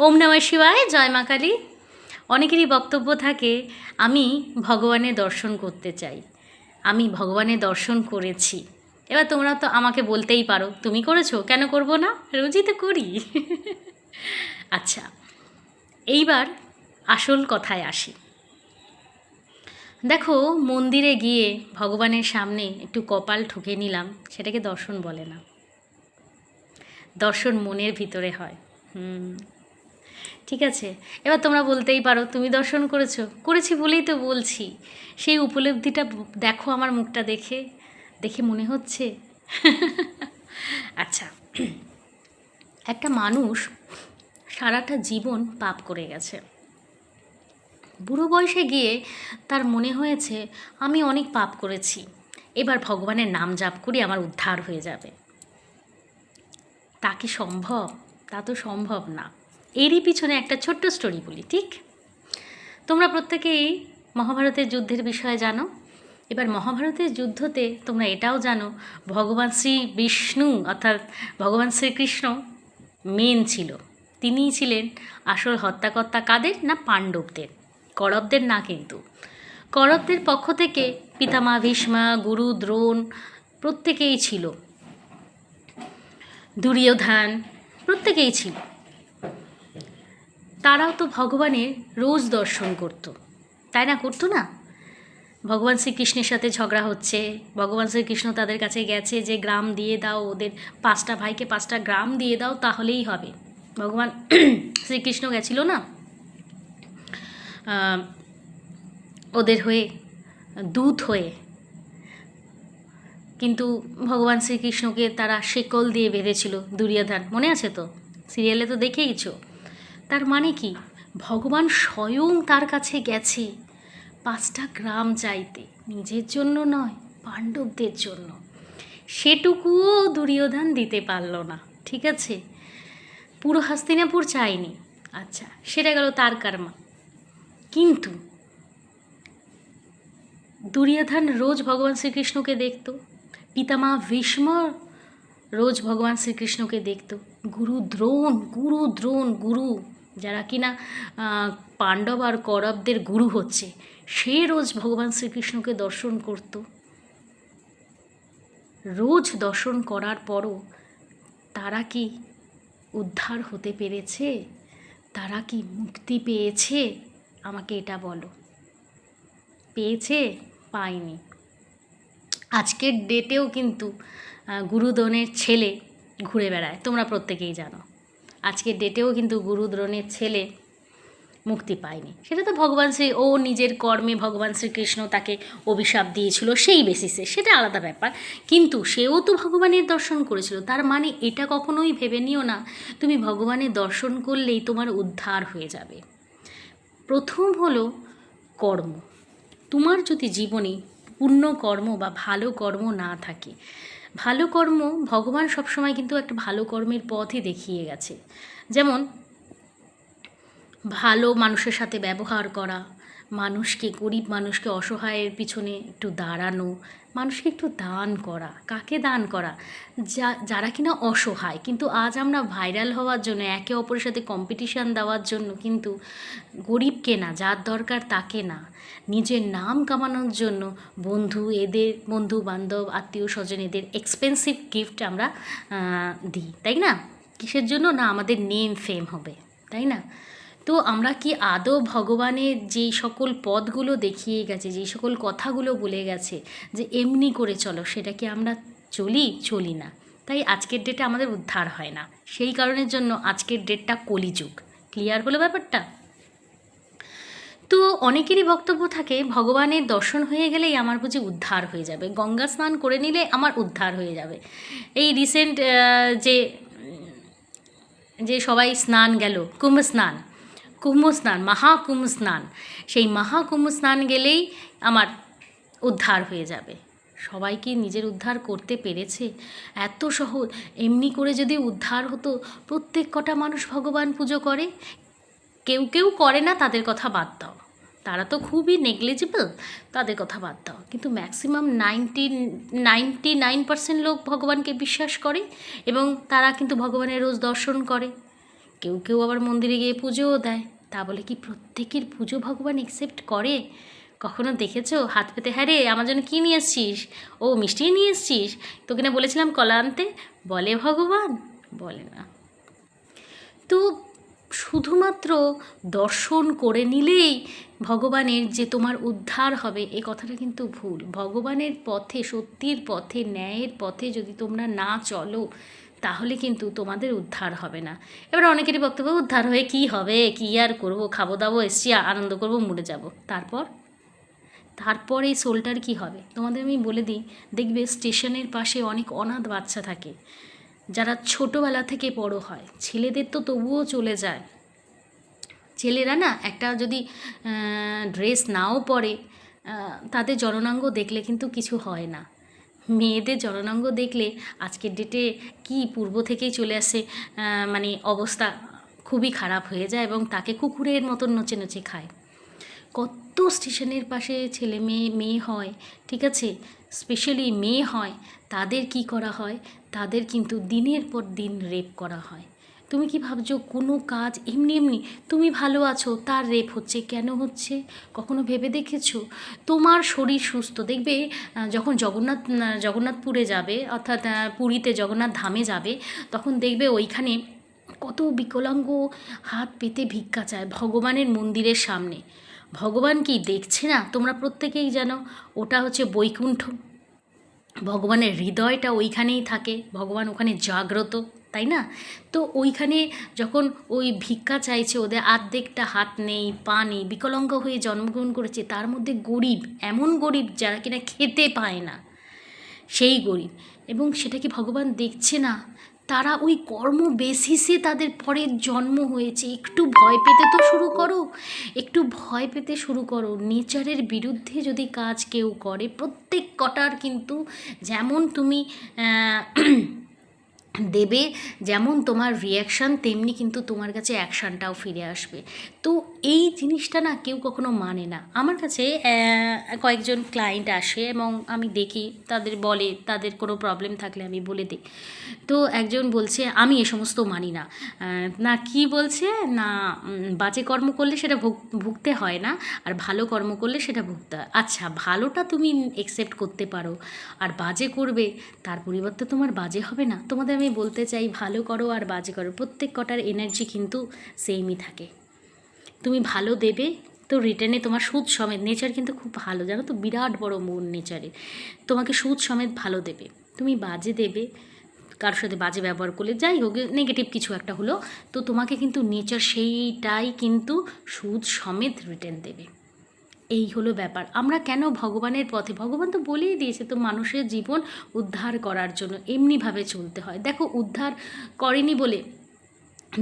ওম নমঃ শিবায়, জয় মা কালী। অনেকেরই বক্তব্য থাকে, আমি ভগবানের দর্শন করতে চাই। আমি ভগবানের দর্শন করেছি। এবার তোমরা তো আমাকে বলতেই পারো, তুমি করেছ? কেন করব না? রোজই তো করি। আচ্ছা এইবার আসল কথায় আসি। দেখো, মন্দিরে গিয়ে ভগবানের সামনে একটু কপাল ঠুকে নিলাম, সেটাকে দর্শন বলে না। দর্শন মনের ভিতরে হয়। হুম ঠিক আছে? এবার তোমরা বলতেই পারো, তুমি দর্শন করেছ? করেছি বলেই তো বলছি। সেই উপলব্ধিটা দেখো আমার মুখটা দেখে। দেখে মনে হচ্ছে? আচ্ছা। একটা মানুষ সারাটা জীবন পাপ করে গেছে। বুড়ো বয়সে গিয়ে তার মনে হয়েছে, আমি অনেক পাপ করেছি। এবার ভগবানের নাম জাপ করি আমার উদ্ধার হয়ে যাবে। তা কি সম্ভব? তা তো সম্ভব না। এরই পিছনে একটা ছোট্ট স্টোরি বলি, ঠিক? তোমরা প্রত্যেকেই মহাভারতের যুদ্ধের বিষয়ে জানো। এবার মহাভারতের যুদ্ধতে তোমরা এটাও জানো, ভগবান শ্রী বিষ্ণু, অর্থাৎ ভগবান শ্রীকৃষ্ণ মেন ছিল। তিনিই ছিলেন আসল হত্যাকর্তা কাদের না পাণ্ডবদের? করবদের না কিন্তু। করবদের পক্ষ থেকে পিতামা ভীষ্মা, গুরু, দ্রোণ প্রত্যেকেই ছিল। দুর্যোধন প্রত্যেকেই ছিল। তারাও তো ভগবানের রোজ দর্শন করত। তাই না করতো না? ভগবান শ্রীকৃষ্ণের সাথে ঝগড়া হচ্ছে, ভগবান শ্রীকৃষ্ণ তাদের কাছে গেছে যে গ্রাম দিয়ে দাও, ওদের পাঁচটা ভাইকে পাঁচটা গ্রাম দিয়ে দাও, তাহলেই হবে। ভগবান শ্রীকৃষ্ণ গেছিল না? ওদের হয়ে, দূত হয়ে। কিন্তু ভগবান শ্রীকৃষ্ণকে তারা শেকল দিয়ে বেঁধেছিল দুর্যোধন মনে আছে তো? সিরিয়ালে তো দেখেইছো। তার মানে কি? ভগবান স্বয়ং তার কাছে গেছে। পাঁচটা গ্রাম চাইতে, নিজের জন্য নয়, পাণ্ডবদের জন্য। সেটুকুও দুর্যোধন দিতে পারল না, ঠিক আছে? পুরো হাস্তিনাপুর চায়নি। আচ্ছা সেটা গেল তার কারমা। কিন্তু দুর্যোধন রোজ ভগবান শ্রীকৃষ্ণকে দেখতো। পিতামা ভীষ্ম রোজ ভগবান শ্রীকৃষ্ণকে দেখতো। গুরু দ্রোণ গুরু দ্রোণ, গুরু। যারা আহ, পাণ্ডব আর কৌরবদের গুরু হচ্ছে সে রোজ ভগবান শ্রীকৃষ্ণকে দর্শন করত। রোজ দর্শন করার পরও তারা কি উদ্ধার হতে পেরেছে? তারা কি মুক্তি পেয়েছে? আমাকে এটা বলো। পেয়েছে? পায়নি। আজকের ডেটেও কিন্তু আহ, গুরুদ্রোণের ছেলে ঘুরে বেড়ায়। তোমরা প্রত্যেকেই জানো। আজকের ডেটেও কিন্তু গুরুদ্রোণের ছেলে মুক্তি পায়নি। সেটা তো ভগবান শ্রী, ও নিজের কর্মে ভগবান শ্রীকৃষ্ণ তাকে অভিশাপ দিয়েছিল সেই বেসিসে সেটা আলাদা ব্যাপার। কিন্তু সেও তো ভগবানের দর্শন করেছিল। তার মানে এটা কখনোই ভেবে নিও না, তুমি ভগবানের দর্শন করলেই তোমার উদ্ধার হয়ে যাবে। প্রথম হলো কর্ম। তোমার যদি জীবনে পূর্ণ কর্ম বা ভালো কর্ম না থাকে ভালো কর্ম ভগবান সবসময় কিন্তু একটা ভালো কর্মের পথই দেখিয়ে গেছে। যেমন, ভালো মানুষের সাথে ব্যবহার করা মানুষকে, গরিব মানুষকে অসহায়ের পিছনে একটু দাঁড়ানো, মানুষকে একটু দান করা। কাকে দান করা? যা, যারা কিনা অসহায়। কিন্তু আজ আমরা ভাইরাল হওয়ার জন্য, একে অপরের সাথে কম্পিটিশান দেওয়ার জন্য কিন্তু গরিবকে না, যার দরকার তাকে না, নিজের নাম কামানোর জন্য বন্ধু, এদের বন্ধু বান্ধব আত্মীয় স্বজন এদের এক্সপেন্সিভ গিফট আমরা দিই। তাই না? কিসের জন্য? না, আমাদের নেম ফেম হবে। তাই না? তো আমরা কি আদৌ ভগবানের যেই সকল পদগুলো দেখিয়ে গেছে, যেই সকল কথাগুলো বলে গেছে, যে এমনি করে চলো, সেটা কি আমরা চলি? চলি না। তাই আজকের ডেটে আমাদের উদ্ধার হয় না। সেই কারণের জন্য আজকের ডেটটা কলিযুগ। ক্লিয়ার হলো ব্যাপারটা? তো অনেকেরই বক্তব্য থাকে, ভগবানের দর্শন হয়ে গেলেই আমার বুঝি উদ্ধার হয়ে যাবে। গঙ্গা স্নান করে নিলে আমার উদ্ধার হয়ে যাবে। এই রিসেন্ট যে যে সবাই স্নান গেল, কুম্ভ স্নান কুম্ভ স্নান মহাকুম্ভ স্নান সেই মহাকুম্ভ স্নান গেলেই আমার উদ্ধার হয়ে যাবে। সবাই কি নিজের উদ্ধার করতে পেরেছে? এত সহজ। এমনি করে যদি উদ্ধার হতো, প্রত্যেক কটা মানুষ ভগবান পুজো করে। কেউ কেউ করে না, তাদের কথা বাদ দাও। তারা তো খুবই নেগলিজিবল তাদের কথা বাদ দাও। কিন্তু maximum ninety ninety nine percent লোক ভগবানকে বিশ্বাস করে এবং তারা কিন্তু ভগবানের রোজ দর্শন করে। কেউ কেউ আবার মন্দিরে গিয়ে পুজোও দেয়। তা বলে কি প্রত্যেকের পুজো ভগবান একসেপ্ট করে? কখনো দেখেছ? হাত পেতে হ্যাঁ রে, আমার জন্য কী নিয়ে এসছিস? ও, মিষ্টি নিয়ে এসছিস? তোকে না বলেছিলাম কলা আনতে? বলে ভগবান? বলে না। তো শুধুমাত্র দর্শন করে নিলেই ভগবানের যে তোমার উদ্ধার হবে, এ কথাটা কিন্তু ভুল। ভগবানের পথে, সত্যির পথে, ন্যায়ের পথে যদি তোমরা না চলো তাহলে কিন্তু তোমাদের উদ্ধার হবে না। এবার অনেকেরই বক্তব্য, উদ্ধার হয়ে কি হবে? কি আর করব? খাব, দাবো, এসছি আনন্দ করব, মরে যাব। তারপর? তারপর এই সোলটার কি হবে? তোমাদের আমি বলে দিই, দেখবে স্টেশনের পাশে অনেক অনাথ বাচ্চা থাকে। যারা ছোটোবেলা থেকে বড় হয়, ছেলেদের তো তবুও চলে যায়। ছেলেরা না একটা যদি ড্রেস নাও পরে তাদের জননাঙ্গ দেখলে কিন্তু কিছু হয় না। মেয়েদের জননাঙ্গ দেখলে আজকের ডেটে কি পূর্ব থেকেই চলে আসে মানে অবস্থা খুবই খারাপ হয়ে যায় এবং তাকে কুকুরের মতন নচে নচে খায়। কত স্টেশনের পাশে ছেলে মেয়ে মেয়ে হয়, ঠিক আছে? স্পেশালি মেয়ে হয়, তাদের কি করা হয়? তাদের কিন্তু দিনের পর দিন রেপ করা হয়। তুমি কি ভাবছ কোনো কাজ এমনি এমনি? তুমি ভালো আছো, তার রেপ হচ্ছে, কেন হচ্ছে? কখনো ভেবে দেখেছ? তোমার শরীর সুস্থ, দেখবে যখন জগন্নাথ জগন্নাথপুরে যাবে, অর্থাৎ পুরীতে জগন্নাথ ধামে যাবে, তখন দেখবে ওইখানে কত বিকলাঙ্গ হাত পেতে ভিক্ষা চায় ভগবানের মন্দিরের সামনে। ভগবান কি দেখছে না? তোমরা প্রত্যেকেই জানো, ওটা হচ্ছে বৈকুণ্ঠ। ভগবানের হৃদয়টা ওইখানেই থাকে, ভগবান ওখানে জাগ্রত। তাই না? তো ওইখানে যখন ওই ভিক্ষা চাইছে ওদের আর্ধেকটা হাত নেই, পা নেই, বিকলাঙ্গ হয়ে জন্মগ্রহণ করেছে, তার মধ্যে গরিব, এমন গরিব যারা কিনা খেতে পায় না, সেই গরিব। এবং সেটা কি ভগবান দেখছে না? তারা ওই কর্ম বেসিসে তাদের পরের জন্ম হয়েছে। একটু ভয় পেতে তো শুরু করো, একটু ভয় পেতে শুরু করো। নেচারের বিরুদ্ধে যদি কাজ কেউ করে, প্রত্যেক কটার কিন্তু যেমন তুমি দেবে যেমন তোমার রিয়াকশান তেমনি কিন্তু তোমার কাছে অ্যাকশানটাও ফিরে আসবে। তো এই জিনিসটা না কেউ কখনো মানে না। আমার কাছে কয়েকজন ক্লায়েন্ট আসে এবং আমি দেখি, তাদের বলে, তাদের কোনো প্রবলেম থাকলে আমি বলে দিই। তো একজন বলছে, আমি এ সমস্ত মানি না। না কি বলছে? না বাজে কর্ম করলে সেটা ভুগ, ভুগতে হয় না, আর ভালো কর্ম করলে সেটা ভুগতে হয়। আচ্ছা ভালোটা তুমি একসেপ্ট করতে পারো, আর বাজে করবে, তার পরিবর্তে তোমার বাজে হবে না। তোমাদের আমি বলতে চাই, ভালো করো আর বাজে করো। প্রত্যেক কটার এনার্জি কিন্তু সেমই থাকে। তুমি ভালো দেবে, তো রিটার্নে তোমার সুদ সমেত নেচার কিন্তু খুব ভালো, জানো তো? বিরাট বড় মন নেচারে তোমাকে সুদ সমেত ভালো দেবে। তুমি বাজে দেবে, কারোর সাথে বাজে ব্যবহার করলে, যাই হোক নেগেটিভ কিছু একটা হলো, তো তোমাকে কিন্তু নেচার সেইটাই কিন্তু সুদ সমেত রিটার্ন দেবে। এই হলো ব্যাপার। আমরা কেন ভগবানের পথে, ভগবান তো বলেই দিয়েছে তো মানুষের জীবন উদ্ধার করার জন্য, এমনিভাবে চলতে হয়। দেখো, উদ্ধার করেনি বলে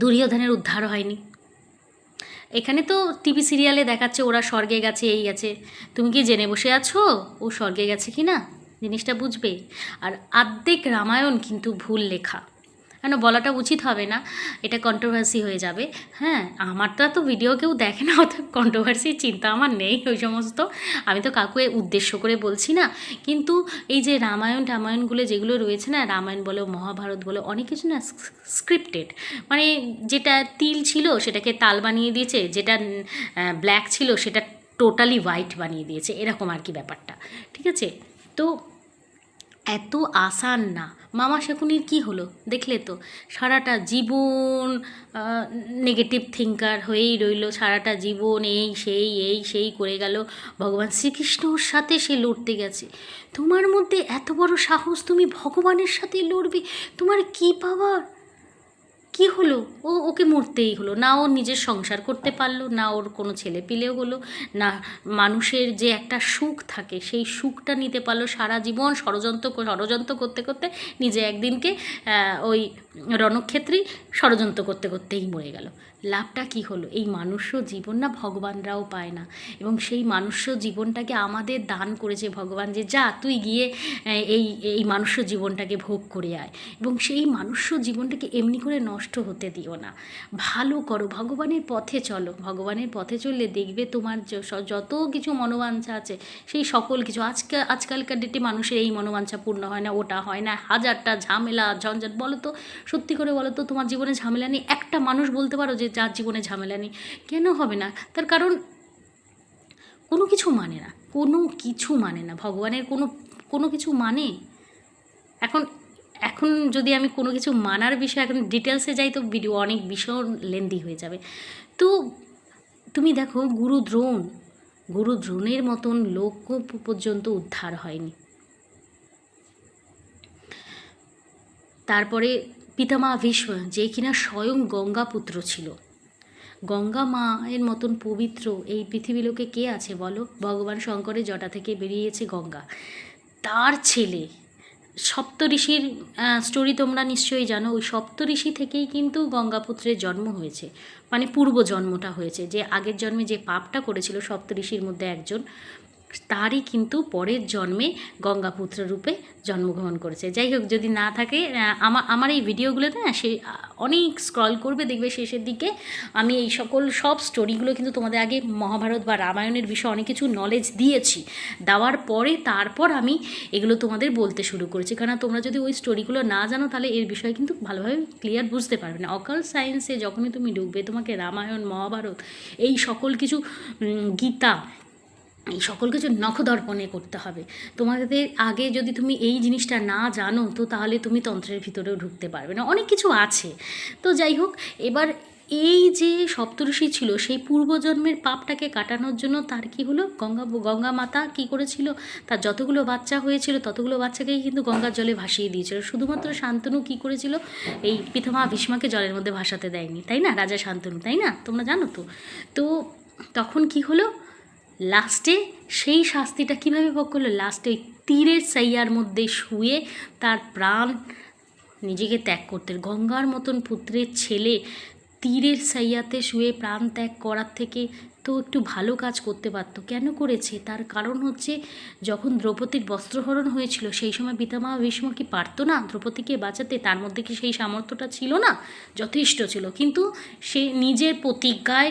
দুর্যোধনের উদ্ধার হয়নি। এখানে তো টিভি সিরিয়ালে দেখাচ্ছে ওরা স্বর্গে গেছে, এই গেছে। তুমি কি জেনে বসে আছো? ও স্বর্গে গেছে কি না জিনিসটা বুঝবে। আর আর্ধেক রামায়ণ কিন্তু ভুল লেখা। কেন বলাটা উচিত হবে না? এটা কন্ট্রোভার্সি হয়ে যাবে। হ্যাঁ আমারটা তো ভিডিও কেউ দেখে না, অত কন্ট্রোভার্সির চিন্তা আমার নেই ওই সমস্ত। আমি তো কাউকে উদ্দেশ্য করে বলছি না। কিন্তু এই যে রামায়ণ টামায়ণগুলো যেগুলো রয়েছে না, রামায়ণ বলো, মহাভারত বলো, অনেক কিছু না স্ক্রিপ্টেড মানে যেটা তিল ছিল সেটাকে তাল বানিয়ে দিয়েছে, যেটা ব্ল্যাক ছিল সেটা টোটালি হোয়াইট বানিয়ে দিয়েছে। এরকম আর কি ব্যাপারটা। ঠিক আছে? তো এত আসান না। মামা শেখুনির কি হলো? দেখলে তো। সারাটা জীবন নেগেটিভ থিঙ্কার হয়েই রইল। সারাটা জীবন এই, সেই এই, সেই করে গেল। ভগবান শ্রীকৃষ্ণর সাথে সে লড়তে গেছে। তোমার মধ্যে এত বড় সাহস তুমি ভগবানের সাথে লড়বে? তোমার কি পাওয়ার? কি হলো? ও ওকে মরতেই হলো। না ও নিজের সংসার করতে পারল, না ওর কোনো ছেলে পিলেও হলো, না মানুষের যে একটা সুখ থাকে, সেই সুখটা নিতে পারল সারা জীবন ষড়যন্ত্র ষড়যন্ত্র করতে করতে নিজে একদিনকে ওই রণক্ষেত্রেই ষড়যন্ত্র করতে করতেই মরে গেল। লাভটা কি হলো? এই মানুষ্য জীবন না ভগবানরাও পায় না। এবং সেই মানুষ্য জীবনটাকে আমাদের দান করেছে ভগবান যে, যা, তুই গিয়ে এই এই মানুষ্য জীবনটাকে ভোগ করে আয়। এবং সেই মানুষ্য জীবনটাকে এমনি করে নষ্ট হতে দিও না। ভালো করো, ভগবানের পথে চলো। ভগবানের পথে চললে দেখবে তোমার যত কিছু মনোবাঞ্ছা আছে, সেই সকল কিছু, আজকে, আজকালকার ডেটে মানুষের এই মনোবাঞ্ছা পূর্ণ হয় না, ওটা হয় না। হাজারটা ঝামেলা, ঝঞ্ঝাট, বলো তো, সত্যি করে বলো তো, তোমার জীবনে ঝামেলা নেই। একটা মানুষ বলতে পারো যে যার জীবনে ঝামেলা নেই, কেন হবে না? তার কারণ কোনো কিছু মানে না, কোনো কিছু মানে না। ভগবানের কোনো কোনো কিছু মানে? এখন এখন যদি আমি কোনো কিছু মানার বিষয়ে এখন ডিটেলসে যাই তো ভিডিও অনেক ভীষণ লেন্দি হয়ে যাবে। তো তুমি দেখো গুরু দ্রোণ, গুরু দ্রোণের মতন লোক পর্যন্ত উদ্ধার হয়নি। তারপরে পিতামা ভীষ্ম, যে কিনা স্বয়ং গঙ্গাপুত্র ছিল। গঙ্গা মা এর মতন পবিত্র এই পৃথিবী লোকে কে আছে বলো? ভগবান শঙ্করের জটা থেকে বেরিয়েছে গঙ্গা। তার ছেলে, সপ্তঋষির স্টোরি তোমরা নিশ্চয়ই জানো, ওই সপ্তঋষি থেকেই কিন্তু গঙ্গাপুত্রের জন্ম হয়েছে। মানে পূর্ব জন্মটা হয়েছে। যে আগের জন্মে যে পাপটা করেছিল সপ্তঋষির মধ্যে একজন তারই কিন্তু পরের জন্মে গঙ্গাপুত্র রূপে জন্মগ্রহণ করেছে। যাই হোক, যদি না থাকে আমার আমার এই ভিডিওগুলোতে না সে, অনেক স্ক্রল করবে, দেখবে শেষের দিকে। আমি এই সকল সব স্টোরিগুলো কিন্তু তোমাদের আগে মহাভারত বা রামায়ণের বিষয়ে অনেক কিছু নলেজ দিয়েছি। দেওয়ার পরে তারপর আমি এগুলো তোমাদের বলতে শুরু করেছি। কারণ তোমরা যদি ওই স্টোরিগুলো না জানো, তাহলে এর বিষয়ে কিন্তু ভালোভাবে ক্লিয়ার বুঝতে পারবে না। অকাল সায়েন্সে যখনই তুমি ঢুকবে, তোমাকে রামায়ণ, মহাভারত, এই সকল কিছু গীতা এই সকল কিছু নখদর্পণে করতে হবে। তোমাদের আগে যদি তুমি এই জিনিসটা না জানো, তো তাহলে তুমি তন্ত্রের ভিতরেও ঢুকতে পারবে না। অনেক কিছু আছে। তো যাই হোক, এবার এই যে সপ্তর্ষি ছিল, সেই পূর্বজন্মের পাপটাকে কাটানোর জন্য তার কি হলো? গঙ্গা গঙ্গা মাতা কি করেছিল? তার যতগুলো বাচ্চা হয়েছিল, ততগুলো বাচ্চাকেই কিন্তু গঙ্গার জলে ভাসিয়ে দিয়েছিল। শুধুমাত্র শান্তনু কি করেছিল? এই পিতামা ভীষ্মাকে জলের মধ্যে ভাসাতে দেয়নি। তাই না? রাজা শান্তনু, তাই না? তোমরা জানো তো? তো তখন কি হলো? লাস্টে সেই শাস্তিটা কীভাবে ভোগ করল? লাস্টে ওই তীরের সাইয়ার মধ্যে শুয়ে তার প্রাণ নিজেকে ত্যাগ করতে গঙ্গার মতন পুত্রের ছেলে তীরের সাইয়াতে শুয়ে প্রাণ ত্যাগ করার থেকে তো একটু ভালো কাজ করতে পারতো। কেন করেছে? তার কারণ হচ্ছে যখন দ্রৌপদীর বস্ত্রহরণ হয়েছিল, সেই সময় পিতামা ভীষ্ম কি পারতো না দ্রৌপদীকে বাঁচাতে? তার মধ্যে কি সেই সামর্থ্যটা ছিল না? যথেষ্ট ছিল। কিন্তু সে নিজের প্রতিজ্ঞায়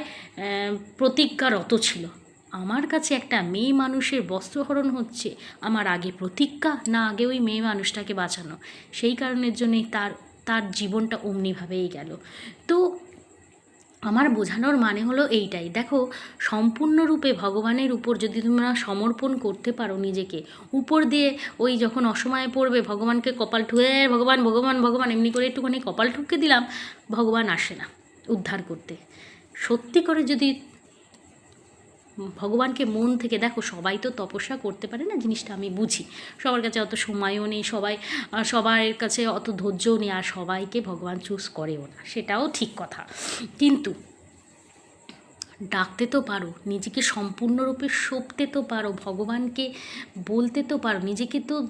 প্রতিজ্ঞারত ছিল। আমার কাছে একটা মেয়ে মানুষের বস্ত্রহরণ হচ্ছে, আমার আগে প্রতিজ্ঞা, না আগে ওই মেয়ে মানুষটাকে বাঁচানো। সেই কারণের জন্যই তার তার জীবনটা অমনিভাবেই গেল। তো আমার বোঝানোর মানে হলো এইটাই। দেখো, সম্পূর্ণরূপে ভগবানের উপর যদি তোমরা সমর্পণ করতে পারো নিজেকে, উপর দিয়ে ওই যখন অসময়ে পড়বে, ভগবানকে কপাল ঠুয়ে, ভগবান ভগবান ভগবান, এমনি করে একটুখানি কপাল ঠুকে দিলাম, ভগবান আসে না উদ্ধার করতে। সত্যি করে যদি ভগবানকে মন থেকে, দেখো সবাই তো তপস্যা করতে পারে না জিনিসটা আমি বুঝি। সবার কাছে অত সময়ও নেই, সবাই সবার কাছে অত ধৈর্যও নেই, আর সবাইকে ভগবান চুজ করেও না। সেটাও ঠিক কথা। কিন্তু ডাকতে তো পারো, নিজেকে সম্পূর্ণরূপে সপতে তো পারো, ভগবানকে বলতে তো পারো, নিজেকে তো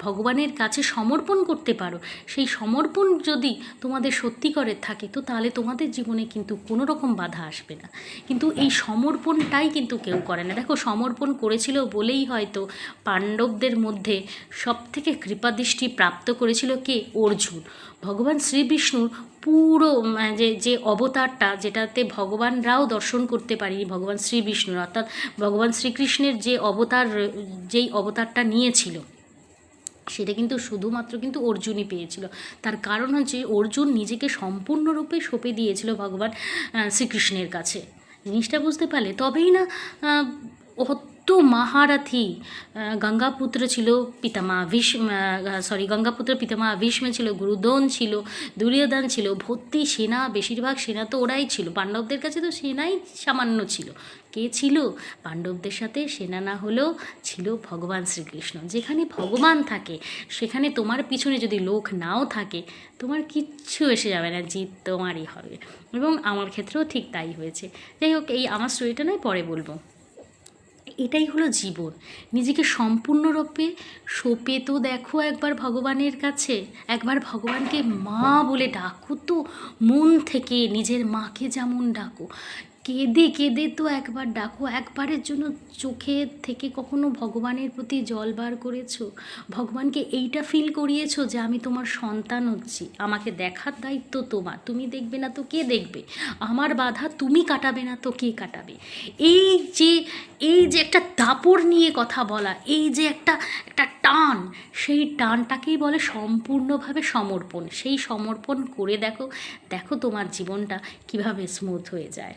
ভগবানের কাছে সমর্পণ করতে পারো। সেই সমর্পণ যদি তোমাদের সত্যিকরের থাকে, তো তাহলে তোমাদের জীবনে কিন্তু কোনো রকম বাধা আসবে না। কিন্তু এই সমর্পণটাই কিন্তু কেউ করে না। দেখো, সমর্পণ করেছিল বলেই হয়তো পাণ্ডবদের মধ্যে সব থেকে কৃপাদৃষ্টি প্রাপ্ত করেছিল কে? অর্জুন। ভগবান শ্রীবিষ্ণুর পুরো যে যে অবতারটা, যেটাতে ভগবানরাও দর্শন করতে পারি ভগবান শ্রীবিষ্ণুর, অর্থাৎ ভগবান শ্রীকৃষ্ণের যে অবতার, যেই অবতারটা নিয়েছিল সেটা কিন্তু শুধুমাত্র কিন্তু অর্জুনই পেয়েছিল। তার কারণ হচ্ছে অর্জুন নিজেকে সম্পূর্ণরূপে সঁপে দিয়েছিল ভগবান শ্রীকৃষ্ণের কাছে। জিনিসটা বুঝতে পারলে, তবেই না অত মহারথী গঙ্গাপুত্র ছিল পিতামা ভীষ্ম সরি গঙ্গাপুত্র পিতামা ভীষ্ম ছিল গুরুদন ছিল দুর্যোধন ছিল ভর্তি সেনা বেশিরভাগ সেনা তো ওরাই ছিল। পাণ্ডবদের কাছে তো সেনাই সামান্য ছিল। কে ছিল? পাণ্ডবদের সাথে সেনা না হলেও ছিল ভগবান শ্রীকৃষ্ণ। যেখানে ভগবান থাকে, সেখানে তোমার পিছনে যদি লোক নাও থাকে, তোমার কিচ্ছু এসে যাবে না, জিত তোমারই হবে। এবং আমার ক্ষেত্রেও ঠিক তাই হয়েছে। যাই হোক, এই আমার স্টোরিটা নয়, পরে বলব। এটাই হলো জীবন। নিজেকে সম্পূর্ণরূপে সোপে তো দেখো একবার ভগবানের কাছে। একবার ভগবানকে মা বলে ডাকো তো, মন থেকে নিজের মাকে যেমন ডাকো। কেঁদে কেঁদে তো একবার ডাকো, একবারের জন্য চোখে থেকে কখনো ভগবানের প্রতি জল বার করেছ? ভগবানকে এইটা ফিল করিয়েছো যে আমি তোমার সন্তান হচ্ছি। আমাকে দেখার দায়িত্ব তোমার। তুমি দেখবে না তো কে দেখবে? আমার বাধা তুমি কাটাবে না তো কে কাটাবে? এই যে এই যে একটা দাপড় নিয়ে কথা বলা, এই যে একটা একটা টান, সেই টানটাকেই বলে সম্পূর্ণভাবে সমর্পণ। সেই সমর্পণ করে দেখো দেখো তোমার জীবনটা কীভাবে স্মুথ হয়ে যায়।